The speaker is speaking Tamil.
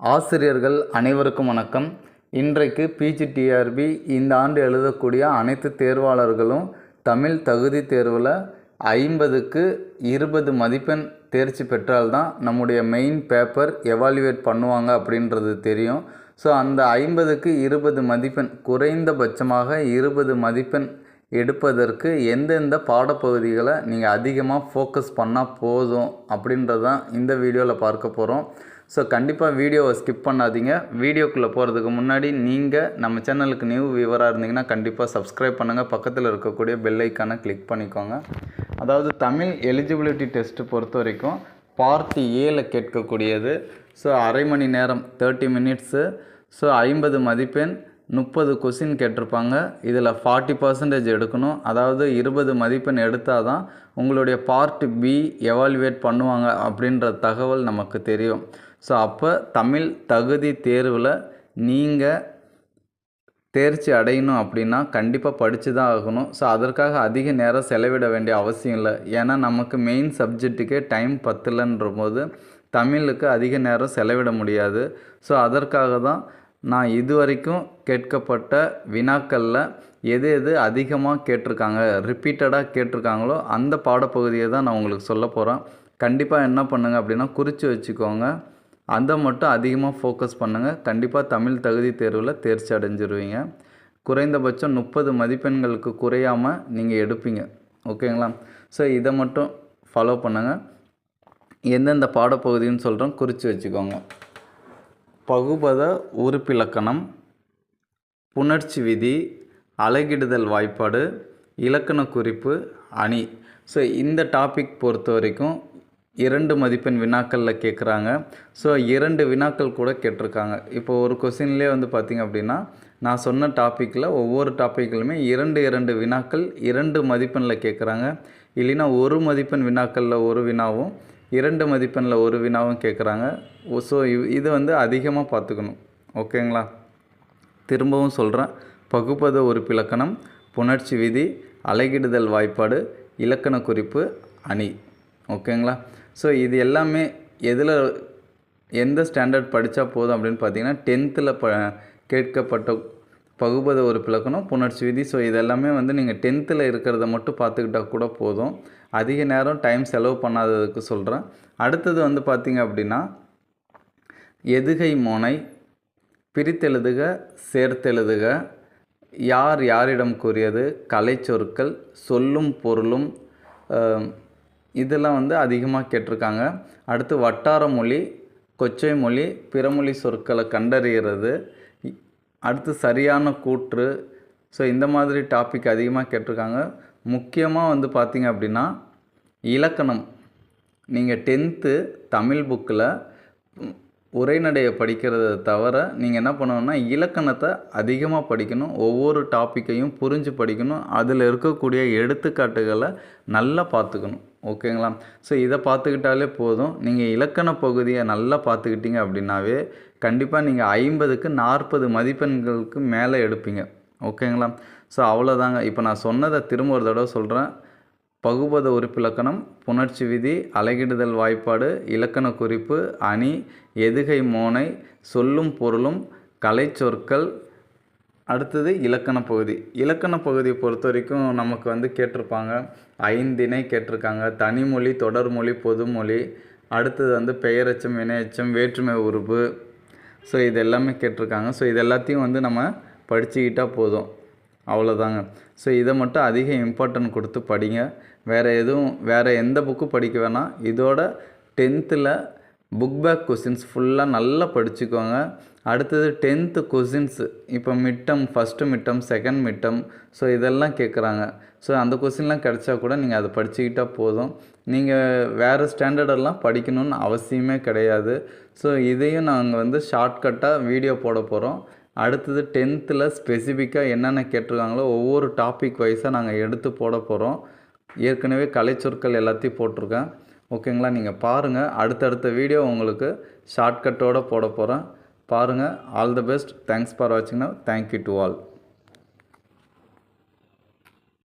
ஆசிரியர்கள் அனைவருக்கும் வணக்கம். இன்றைக்கு பிஜிடிஆர்பி இந்த ஆண்டு எழுதக்கூடிய அனைத்து தேர்வாளர்களும் தமிழ் தகுதி தேர்வில் ஐம்பதுக்கு இருபது மதிப்பெண் தேர்ச்சி பெற்றால்தான் நம்முடைய மெயின் பேப்பர் எவாலுவேட் பண்ணுவாங்க அப்படின்றது தெரியும். ஸோ அந்த ஐம்பதுக்கு இருபது மதிப்பெண் குறைந்தபட்சமாக இருபது மதிப்பெண் எடுப்பதற்கு எந்தெந்த பாடப்பகுதிகளை நீங்கள் அதிகமாக ஃபோக்கஸ் பண்ணால் போதும் அப்படின்றதான் இந்த வீடியோவில் பார்க்க போகிறோம் ஸோ கண்டிப்பாக வீடியோவை ஸ்கிப் பண்ணாதீங்க. வீடியோக்குள்ளே போகிறதுக்கு முன்னாடி நீங்கள் நம்ம சேனலுக்கு நியூ வியூவராக இருந்தீங்கன்னா கண்டிப்பாக சப்ஸ்கிரைப் பண்ணுங்கள் பக்கத்தில் இருக்கக்கூடிய பெல் ஐக்கானை கிளிக் பண்ணிக்கோங்க. அதாவது தமிழ் எலிஜிபிலிட்டி டெஸ்ட்டு பொறுத்த வரைக்கும் பார்ட் ஏல கேட்கக்கூடியது. ஸோ அரை மணி நேரம் தேர்ட்டி மினிட்ஸு ஸோ ஐம்பது மதிப்பெண் முப்பது கொஸ்டின் கேட்டிருப்பாங்க. இதில் ஃபார்ட்டி பர்சன்டேஜ் எடுக்கணும். அதாவது இருபது மதிப்பெண் எடுத்தால் தான் உங்களுடைய பார்ட் பி எவால்வேட் பண்ணுவாங்க அப்படின்ற தகவல் நமக்கு தெரியும். ஸோ அப்போ தமிழ் தகுதி தேர்வில் நீங்கள் தேர்ச்சி அடையணும் அப்படின்னா கண்டிப்பாக படித்து தான் ஆகணும். ஸோ அதற்காக அதிக நேரம் செலவிட வேண்டிய அவசியம் இல்லை. ஏன்னா நமக்கு மெயின் சப்ஜெக்ட்டுக்கே டைம் பத்தலைன்ற போது தமிழுக்கு அதிக நேரம் செலவிட முடியாது. ஸோ அதற்காக தான் நான் இது வரைக்கும் கேட்கப்பட்ட வினாக்களில் எது எது அதிகமாக கேட்டிருக்காங்க ரிப்பீட்டடாக கேட்டிருக்காங்களோ அந்த பாடப்பகுதியை தான் நான் உங்களுக்கு சொல்ல போகிறேன் கண்டிப்பாக என்ன பண்ணுங்கள் அப்படின்னா குறித்து வச்சுக்கோங்க. அதை மட்டும் அதிகமாக ஃபோக்கஸ் பண்ணுங்கள் கண்டிப்பாக தமிழ் தகுதி தேர்வில் தேர்ச்சி அடைஞ்சிருவீங்க. குறைந்தபட்சம் முப்பது மதிப்பெண்களுக்கு குறையாமல் நீங்கள் எடுப்பீங்க. ஓகேங்களா? ஸோ இதை மட்டும் ஃபாலோ பண்ணுங்கள் எந்தெந்த பாடப்பகுதின்னு சொல்கிறோம் குறித்து வச்சுக்கோங்க. பகுபத உறுப்பிலக்கணம் புணர்ச்சி விதி அலகிடுதல் வாய்ப்பாடு இலக்கண குறிப்பு அணி. ஸோ இந்த டாபிக் பொறுத்த வரைக்கும் இரண்டு மதிப்பெண் வினாக்களில் கேட்குறாங்க ஸோ இரண்டு வினாக்கள் கூட கேட்டிருக்காங்க. இப்போ ஒரு கொஸ்டின்லேயே வந்து பார்த்திங்க அப்படின்னா நான் சொன்ன டாப்பிக்கில் ஒவ்வொரு டாப்பிக்கிலுமே இரண்டு இரண்டு வினாக்கள் இரண்டு மதிப்பெண்ணில் கேட்குறாங்க இல்லைன்னா ஒரு மதிப்பெண் வினாக்களில் ஒரு வினாவும் இரண்டு மதிப்பெண்ணில் ஒரு வினாவும் கேட்குறாங்க ஸோ இது வந்து அதிகமாக பார்த்துக்கணும் ஓகேங்களா? திரும்பவும் சொல்கிறேன் பகுப்பத உறுப்பிலக்கணம் புணர்ச்சி விதி அலகிடுதல் வாய்ப்பாடு இலக்கண குறிப்பு அணி. ஓகேங்களா? ஸோ இது எல்லாமே எதில் எந்த ஸ்டாண்டர்ட் படித்தா போதும் அப்படின்னு பார்த்தீங்கன்னா டென்த்தில் ப கேட்கப்பட்ட பகுபத ஒரு பிளக்கணம் புணர்ச்சி விதி. ஸோ இதெல்லாமே வந்து நீங்கள் டென்த்தில் இருக்கிறத மட்டும் பார்த்துக்கிட்டா கூட போதும். அதிக நேரம் டைம் செலவு பண்ணாததுக்கு சொல்கிறேன் அடுத்தது வந்து பார்த்திங்க அப்படின்னா எதுகை மோனை பிரித்தெழுதுக சேர்த்தெழுதுக. யார் யாரிடம் கூறியது? கலைச்சொற்கள் சொல்லும் பொருளும் இதெல்லாம் வந்து அதிகமாக கேட்டிருக்காங்க. அடுத்து வட்டார மொழி கொச்சை மொழி பிறமொழி சொற்களை கண்டறிகிறது. அடுத்து சரியான கூற்று. ஸோ இந்த மாதிரி டாபிக் அதிகமாக கேட்டிருக்காங்க. முக்கியமாக வந்து பார்த்திங்க அப்படின்னா இலக்கணம். நீங்கள் டென்த்து தமிழ் புக்கில் உரைநடையை படிக்கிறத தவிர நீங்கள் என்ன பண்ணணும்னா இலக்கணத்தை அதிகமாக படிக்கணும். ஒவ்வொரு டாப்பிக்கையும் புரிஞ்சு படிக்கணும். அதில் இருக்கக்கூடிய எடுத்துக்காட்டுகளை நல்லா பார்த்துக்கணும். ஓகேங்களா? ஸோ இதை பார்த்துக்கிட்டாலே போதும். நீங்கள் இலக்கண பகுதியை நல்லா பார்த்துக்கிட்டீங்க அப்படின்னாவே கண்டிப்பாக நீங்கள் ஐம்பதுக்கு நாற்பது மதிப்பெண்களுக்கு மேலே எடுப்பீங்க. ஓகேங்களா? ஸோ அவ்வளோதாங்க. இப்போ நான் சொன்னதை திரும்ப ஒரு தடவை சொல்கிறேன் பகுபத உறுப்பிலக்கணம் புணர்ச்சி விதி அலகிடுதல் வாய்ப்பாடு இலக்கண குறிப்பு அணி எதுகை மோனை சொல்லும் பொருளும் கலைச்சொற்கள் அடுத்தது இலக்கண பகுதி. இலக்கண பகுதியை பொறுத்த வரைக்கும் நமக்கு வந்து கேட்டிருப்பாங்க. ஐந்திணை கேட்டிருக்காங்க. தனிமொழி தொடர்மொழி பொதுமொழி. அடுத்தது வந்து பெயரச்சம் இணையச்சம் வேற்றுமை உறுப்பு. ஸோ இது எல்லாமே கேட்டிருக்காங்க. ஸோ இது எல்லாத்தையும் வந்து நம்ம படிச்சுக்கிட்டால் போதும். அவ்வளோதாங்க ஸோ இதை மட்டும் அதிக இம்பார்ட்டன்ட் கொடுத்து படிங்க. வேறு எதுவும் வேறு எந்த புக்கு படிக்க வேணாம். இதோட டென்த்தில் புக் பேக் கொஸ்டின்ஸ் ஃபுல்லாக நல்லா படிச்சுக்கோங்க. அடுத்தது டென்த்து கொஸ்டின்ஸு இப்போ midterm first midterm second midterm so இதெல்லாம் கேட்குறாங்க ஸோ அந்த கொஸ்டின்லாம் கிடச்சா கூட நீங்கள் அதை படிச்சுக்கிட்டால் போதும். நீங்கள் வேறு ஸ்டாண்டர்டெல்லாம் படிக்கணும்னு அவசியமே கிடையாது. ஸோ இதையும் நாங்கள் வந்து ஷார்ட்கட்டாக வீடியோ போட போகிறோம் அடுத்தது டென்த்தில் ஸ்பெசிஃபிக்காக என்னென்ன கேட்டிருக்காங்களோ ஒவ்வொரு டாபிக் வைஸாக நாங்கள் எடுத்து போட போகிறோம் ஏற்கனவே கலைச்சொற்கள் எல்லாத்தையும் போட்டிருக்கேன். ஓகேங்களா? நீங்கள் பாருங்கள் அடுத்தடுத்த வீடியோ உங்களுக்கு ஷார்ட்கட்டோடு போட போகிறேன் பாருங்கள் all the best thanks for வாட்சிங்னா thank you to all